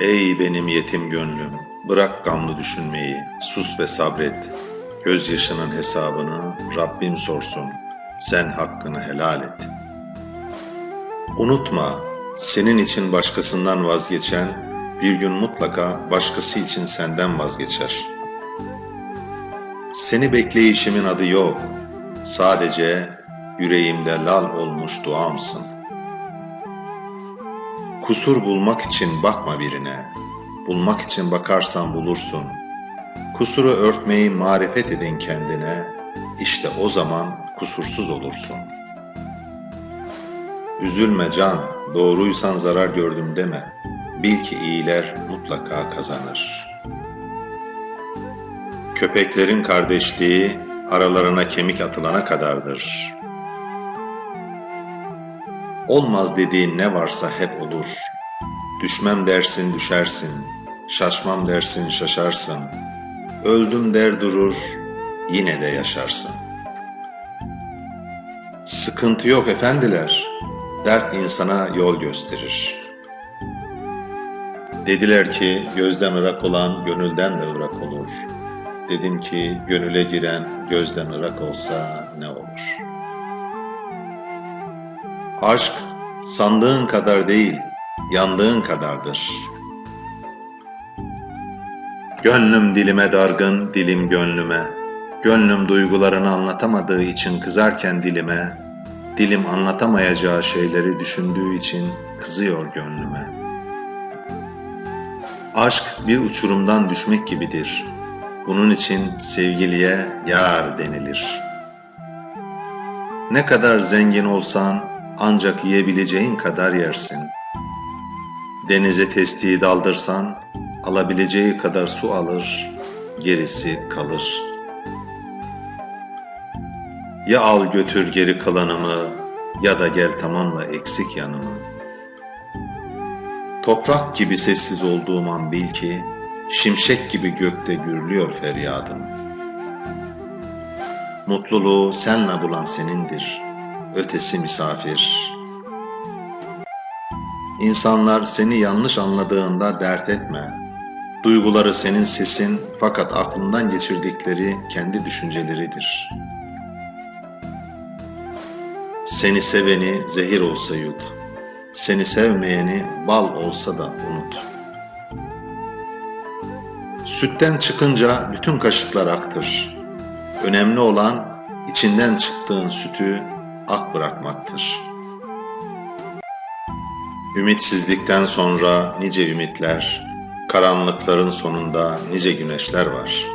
Ey benim yetim gönlüm, bırak gamlı düşünmeyi, sus ve sabret. Gözyaşının hesabını Rabbim sorsun, sen hakkını helal et. Unutma, senin için başkasından vazgeçen, bir gün mutlaka başkası için senden vazgeçer. Seni bekleyişimin adı yok, sadece yüreğimde lal olmuş duamsın. Kusur bulmak için bakma birine, bulmak için bakarsan bulursun. Kusuru örtmeyi marifet edin kendine, işte o zaman kusursuz olursun. Üzülme can, doğruysan zarar gördüm deme. Bil ki iyiler mutlaka kazanır. Köpeklerin kardeşliği aralarına kemik atılana kadardır. Olmaz dediğin ne varsa hep olur. Düşmem dersin düşersin, şaşmam dersin şaşarsın. Öldüm der durur, yine de yaşarsın. Sıkıntı yok efendiler, dert insana yol gösterir. Dediler ki gözden ırak olan gönülden de ırak olur. Dedim ki gönüle giren gözden ırak olsa ne olur? Aşk sandığın kadar değil, yandığın kadardır. Gönlüm dilime dargın, dilim gönlüme. Gönlüm duygularını anlatamadığı için kızarken dilime, dilim anlatamayacağı şeyleri düşündüğü için kızıyor gönlüme. Aşk bir uçurumdan düşmek gibidir. Bunun için sevgiliye yar denilir. Ne kadar zengin olsan ancak yiyebileceğin kadar yersin. Denize testiyi daldırsan alabileceği kadar su alır, gerisi kalır. Ya al götür geri kalanımı ya da gel tamamla eksik yanımı. Toprak gibi sessiz olduğum an bil ki şimşek gibi gökte gürlüyor feryadım. Mutluluğu senle bulan senindir, ötesi misafir. İnsanlar seni yanlış anladığında dert etme. Duyguları senin sesin fakat aklından geçirdikleri kendi düşünceleridir. Seni seveni zehir olsa yut, seni sevmeyeni bal olsa da unut. Sütten çıkınca bütün kaşıklar aktır. Önemli olan içinden çıktığın sütü ak bırakmaktır. Ümitsizlikten sonra nice ümitler, karanlıkların sonunda nice güneşler var.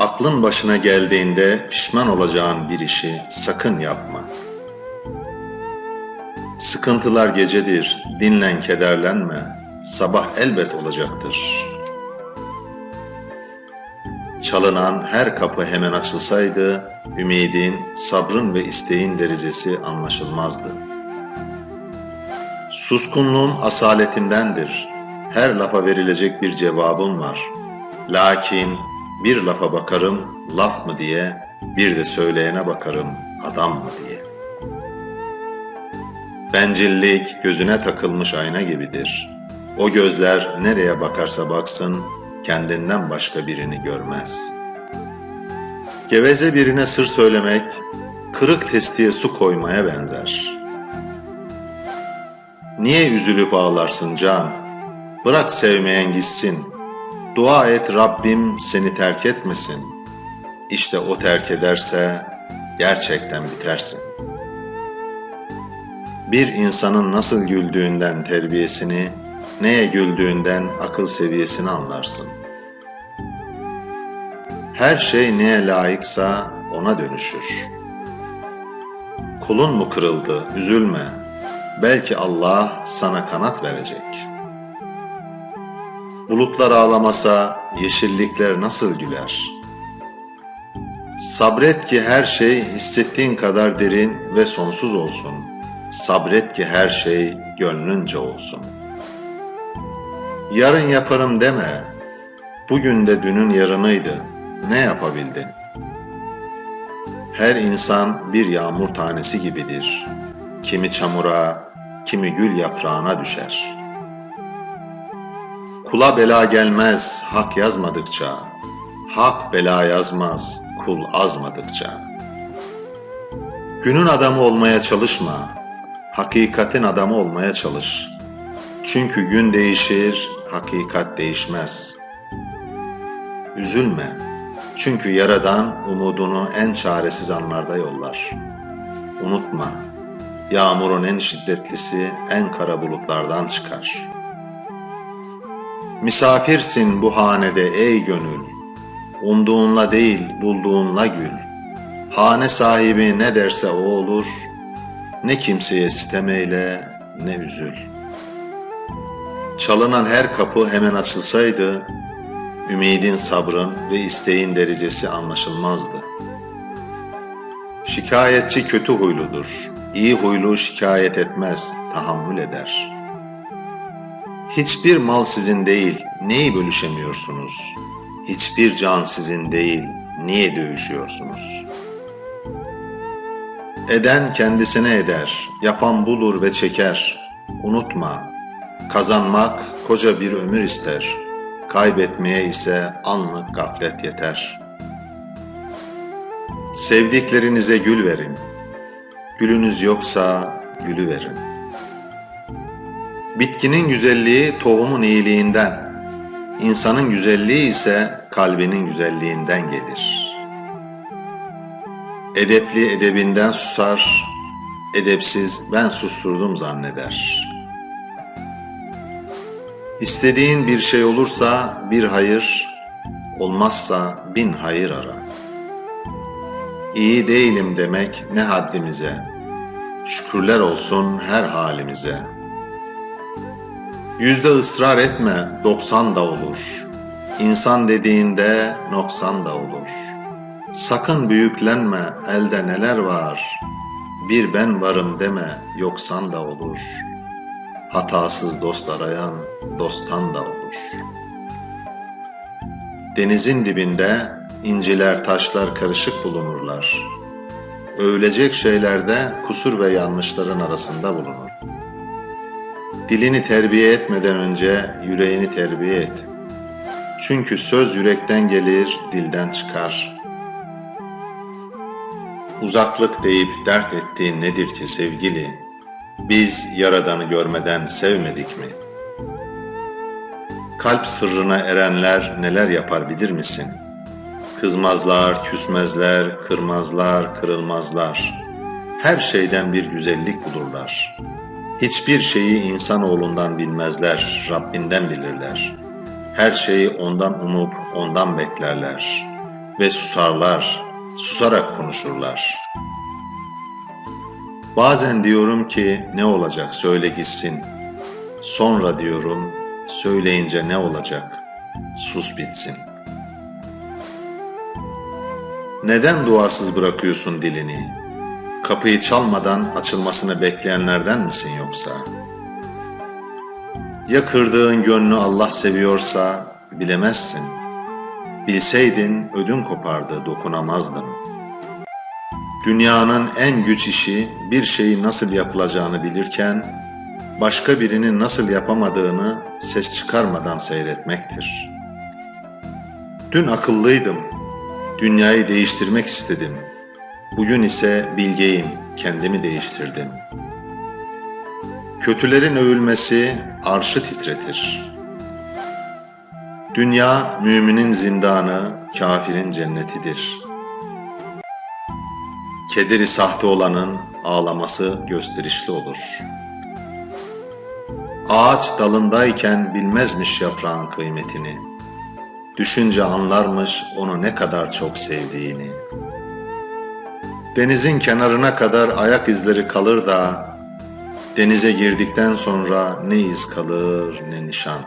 Aklın başına geldiğinde pişman olacağın bir işi sakın yapma. Sıkıntılar gecedir, dinlen kederlenme, sabah elbet olacaktır. Çalınan her kapı hemen açılsaydı, ümidin, sabrın ve isteğin derecesi anlaşılmazdı. Suskunluğum asaletimdendir. Her lafa verilecek bir cevabım var. Lakin bir lafa bakarım, laf mı diye, bir de söyleyene bakarım, adam mı diye. Bencillik gözüne takılmış ayna gibidir. O gözler nereye bakarsa baksın, kendinden başka birini görmez. Geveze birine sır söylemek, kırık testiye su koymaya benzer. Niye üzülüp ağlarsın can? Bırak sevmeyen gitsin. Dua et Rabbim seni terk etmesin. İşte o terk ederse gerçekten bitersin. Bir insanın nasıl güldüğünden terbiyesini, neye güldüğünden akıl seviyesini anlarsın. Her şey neye layıksa ona dönüşür. Kulun mu kırıldı, üzülme. Belki Allah sana kanat verecek. Bulutlar ağlamasa yeşillikler nasıl güler? Sabret ki her şey hissettiğin kadar derin ve sonsuz olsun. Sabret ki her şey gönlünce olsun. Yarın yaparım deme. Bugün de dünün yarınıydı. Ne yapabildin? Her insan bir yağmur tanesi gibidir. Kimi çamura, kimi gül yaprağına düşer. Kula bela gelmez hak yazmadıkça, hak bela yazmaz kul azmadıkça. Günün adamı olmaya çalışma, hakikatin adamı olmaya çalış. Çünkü gün değişir, hakikat değişmez. Üzülme, çünkü Yaradan umudunu en çaresiz anlarda yollar. Unutma, yağmurun en şiddetlisi en kara bulutlardan çıkar. Misafirsin bu hanede ey gönül, umduğunla değil bulduğunla gül. Hane sahibi ne derse o olur, ne kimseye sitem eyle, ne üzül. Çalınan her kapı hemen açılsaydı, ümidin, sabrın ve isteğin derecesi anlaşılmazdı. Şikayetçi kötü huyludur. İyi huylu şikayet etmez, tahammül eder. Hiçbir mal sizin değil, neyi bölüşemiyorsunuz? Hiçbir can sizin değil, niye dövüşüyorsunuz? Eden kendisine eder, yapan bulur ve çeker. Unutma, kazanmak koca bir ömür ister. Kaybetmeye ise anlık gaflet yeter. Sevdiklerinize gül verin. Gülünüz yoksa gülü verin. Bitkinin güzelliği tohumun iyiliğinden, insanın güzelliği ise kalbinin güzelliğinden gelir. Edepli edebinden susar, edepsiz ben susturdum zanneder.'' İstediğin bir şey olursa bir hayır, olmazsa bin hayır ara. İyi değilim demek ne haddimize, şükürler olsun her halimize. Yüzde ısrar etme, doksan da olur. İnsan dediğinde noksan da olur. Sakın büyüklenme, elde neler var. Bir ben varım deme, yoksan da olur.'' Hatasız dost arayan dosttan da olur. Denizin dibinde inciler taşlar karışık bulunurlar. Övülecek şeylerde kusur ve yanlışların arasında bulunur. Dilini terbiye etmeden önce yüreğini terbiye et. Çünkü söz yürekten gelir, dilden çıkar. Uzaklık deyip dert ettiğin nedir ki sevgili? Biz Yaradan'ı görmeden sevmedik mi? Kalp sırrına erenler neler yapar bilir misin? Kızmazlar, küsmezler, kırmazlar, kırılmazlar. Her şeyden bir güzellik bulurlar. Hiçbir şeyi insanoğlundan bilmezler, Rabbinden bilirler. Her şeyi ondan umup ondan beklerler. Ve susarlar, susarak konuşurlar.'' Bazen diyorum ki ne olacak söyle gitsin. Sonra diyorum söyleyince ne olacak sus bitsin. Neden duasız bırakıyorsun dilini? Kapıyı çalmadan açılmasını bekleyenlerden misin yoksa? Ya kırdığın gönlü Allah seviyorsa bilemezsin. Bilseydin ödün kopardı dokunamazdın.'' Dünyanın en güç işi bir şeyi nasıl yapılacağını bilirken, başka birinin nasıl yapamadığını ses çıkarmadan seyretmektir. Dün akıllıydım, dünyayı değiştirmek istedim. Bugün ise bilgeyim, kendimi değiştirdim. Kötülerin övülmesi arşı titretir. Dünya müminin zindanı, kafirin cennetidir.'' Kederi sahte olanın ağlaması gösterişli olur. Ağaç dalındayken bilmezmiş yaprağın kıymetini. Düşünce anlarmış onu ne kadar çok sevdiğini. Denizin kenarına kadar ayak izleri kalır da denize girdikten sonra ne iz kalır ne nişan.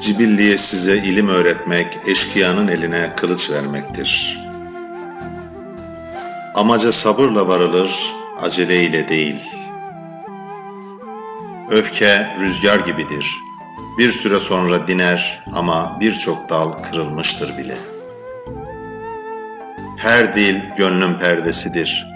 Cibilliye size ilim öğretmek eşkıyanın eline kılıç vermektir.'' Amaca sabırla varılır, aceleyle değil. Öfke rüzgar gibidir. Bir süre sonra diner ama birçok dal kırılmıştır bile. Her dil gönlün perdesidir.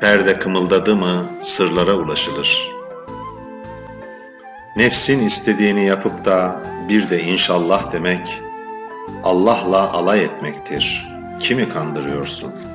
Perde kımıldadı mı sırlara ulaşılır. Nefsin istediğini yapıp da bir de inşallah demek, Allah'la alay etmektir. Kimi kandırıyorsun?''